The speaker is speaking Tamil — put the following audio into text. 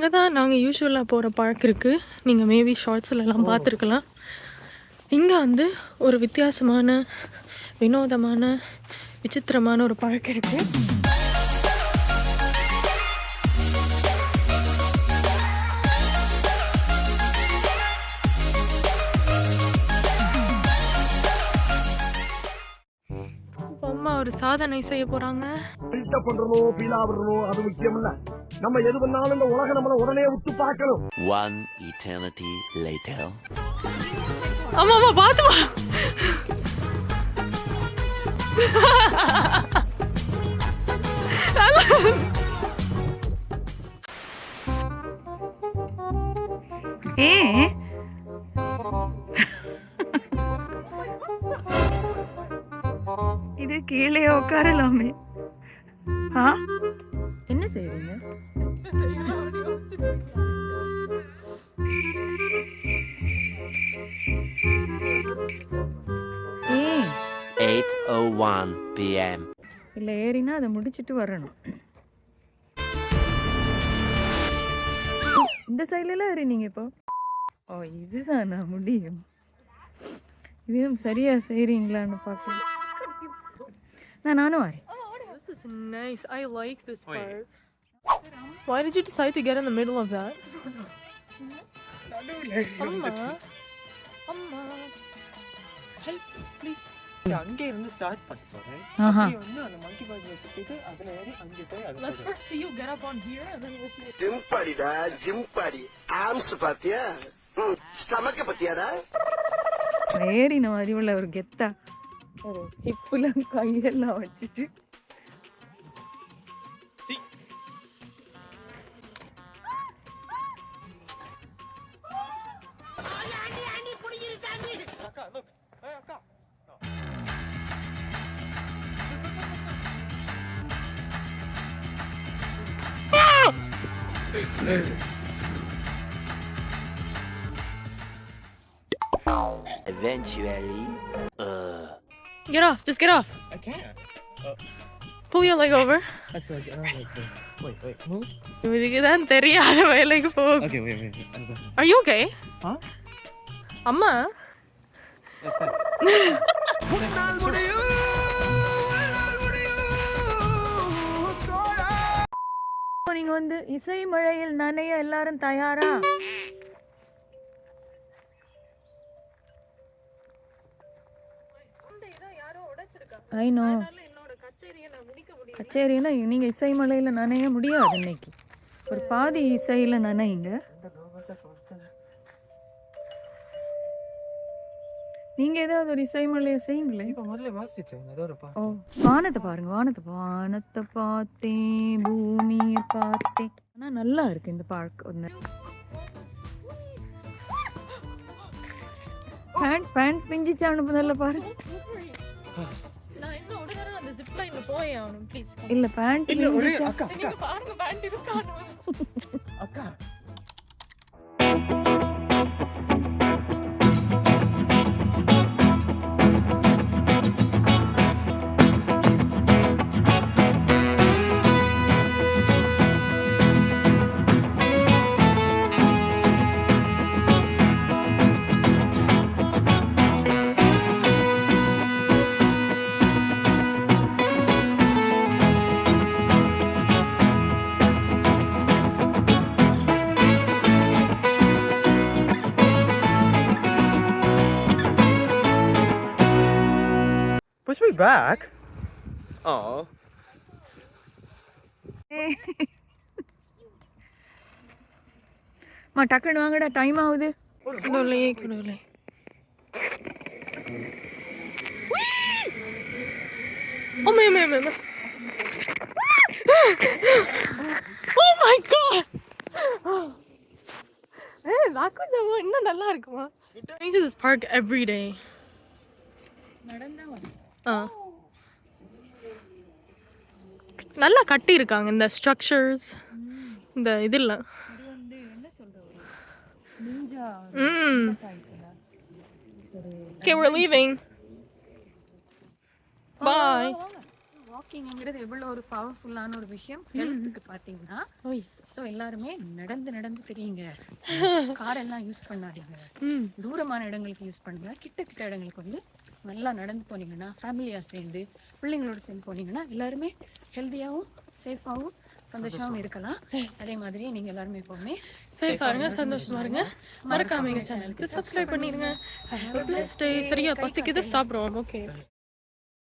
அங்கே தான் நாங்கள் யூஸ்வலாக போகிற பார்க் இருக்குது நீங்கள் மேபி ஷார்ட்ஸ்லலாம் பார்த்துருக்கலாம். இங்கே வந்து ஒரு வித்தியாசமான வினோதமான விசித்திரமான ஒரு பார்க் இருக்குது அம்மா ஒரு சாதனை செய்ய போகிறாங்க நம்ம எது பண்ணாலும் இந்த உலக நம்மள உடனே உத்து பார்க்கணும். One eternity later. ஆமா ஆமா பார்த்து வா ஏ இது கீழே உட்காரலாமே. என்ன செய்றீங்க? ஏய். 8:01 p.m. இல்லை ஏறினா அதை முடிச்சிட்டு வரணும். இந்த சைட்லலாம் ஏறினீங்க இப்போ? ஓ இதுதானா முடியும்? இதுவும் சரியா செய்றீங்களான்னு பார்க்க நான் நானும் வரேன். is nice. I like this part. Why did you decide to get in the middle of that? அம்மா அம்மா ஹெல்ப் ப்ளீஸ் அங்கே இருந்து ஸ்டார்ட் பண்ண போறேன் ஆஹா அப்படியே வந்து அந்த மங்கி பாஸ்ல சுத்திட்டு அதுல ஏறி அங்கே போய் அது Let's first see you get up on here and then we'll see. Gym படிடா gym படி ஆம்ஸ் பாத்தியா ஸ்டமக்க பத்தியாடா ஏறின மாதிரி உள்ள ஒரு கெத்தா ஒரு ஹிப்புல கையெல்லாம் வச்சுட்டு அக்கா look ஏய் அக்கா Eventually, uh, Get off. Just get off. I can't Pull your leg over. actually get around like this wait wait move இதுக்கு தான் தெரியாத வேலைக்கு போ okay wait wait wait I'll go. Are you okay? Huh? அம்மா Like that. நீங்க வந்து இசை மழையில் நனைய எல்லாரும் தயாரா? I know no. கச்சேரினா நீங்க இசை மலையில நனைய முடியாது இன்னைக்கு. ஒரு பாதி இசையில நனையுங்க. நீங்க ஏதாவது ஒரு இசை மழையை செய்யுங்களே இப்ப முதல்ல வாசிச்சேன். ஏதோ ஒரு ஓ வானத்தை பாருங்க வானத்தை வானத்தை பார்த்தேன் பூமியை பார்த்தேன். ஆனா நல்லா இருக்கு இந்த பார்க் ஒன்று பேண்ட் பேண்ட் பிஞ்சிச்சானு முதல்ல பாருங்க நான் இன்னும் ஒரு தடவை அந்த zip line ல போயே ஆகணும் ப்ளீஸ் இல்ல பேண்ட் பிஞ்சிச்சா. அக்கா அக்கா back. Oh. மா டக்குன்னு வாங்கடா டைம் ஆகுது கடவுளே கடவுளே Oh my my my. Oh my god. ஏய் வாக்கு இன்னும் நல்லா இருக்குமா Going to this park every day. ஆ. நல்லா கட்டி இருக்காங்க இந்த ஸ்ட்ரக்சர்ஸ் இந்த இதெல்லாம் ம். Okay, we're leaving. Bye. வாக்கிங்ங்கிறது எவ்வளோ ஒரு பவர்ஃபுல்லான ஒரு விஷயம். ஹெல்த்துக்கு பார்த்தீங்கன்னா ஸோ எல்லாருமே நடந்து நடந்து தெரியுங்க. கார் எல்லாம் யூஸ் பண்ணாதீங்க. ம். தூரமான இடங்களுக்கு யூஸ் பண்ணுங்க. கிட்ட கிட்ட இடங்களுக்கு வந்து நல்லா நடந்து போனீங்கன்னா ஃபேமிலியாக சேர்ந்து பிள்ளைங்களோட சேர்ந்து போனீங்கன்னா எல்லாருமே ஹெல்த்தியாகவும் சேஃபாகவும் சந்தோஷமாகவும் இருக்கலாம். அதே மாதிரி நீங்கள் எல்லாருமே எப்போவுமே சேஃபா இருங்க சந்தோஷமா இருங்க. மறக்காம எங்க சேனலுக்கு சப்ஸ்கிரைப் பண்ணிடுங்க. சரியா பசிக்குது சாப்பிடுவோம் ஓகே